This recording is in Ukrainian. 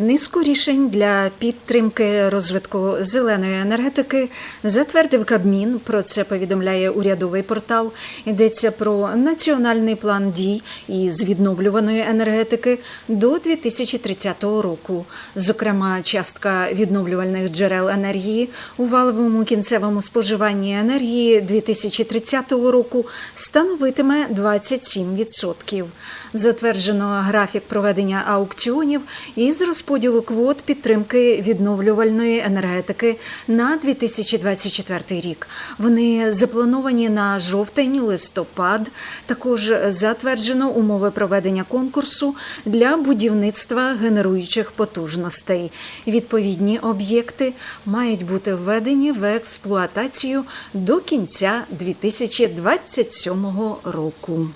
Низку рішень для підтримки розвитку зеленої енергетики затвердив Кабмін. Про це повідомляє урядовий портал. Йдеться про національний план дій із відновлюваної енергетики до 2030 року. Зокрема, частка відновлювальних джерел енергії у валовому кінцевому споживанні енергії 2030 року становитиме 27%. Затверджено графік проведення аукціонів із розподілу квот підтримки відновлювальної енергетики на 2024 рік. Вони заплановані на жовтень-листопад. Також затверджено умови проведення конкурсу для будівництва генеруючих потужностей. Відповідні об'єкти мають бути введені в експлуатацію до кінця 2027 року.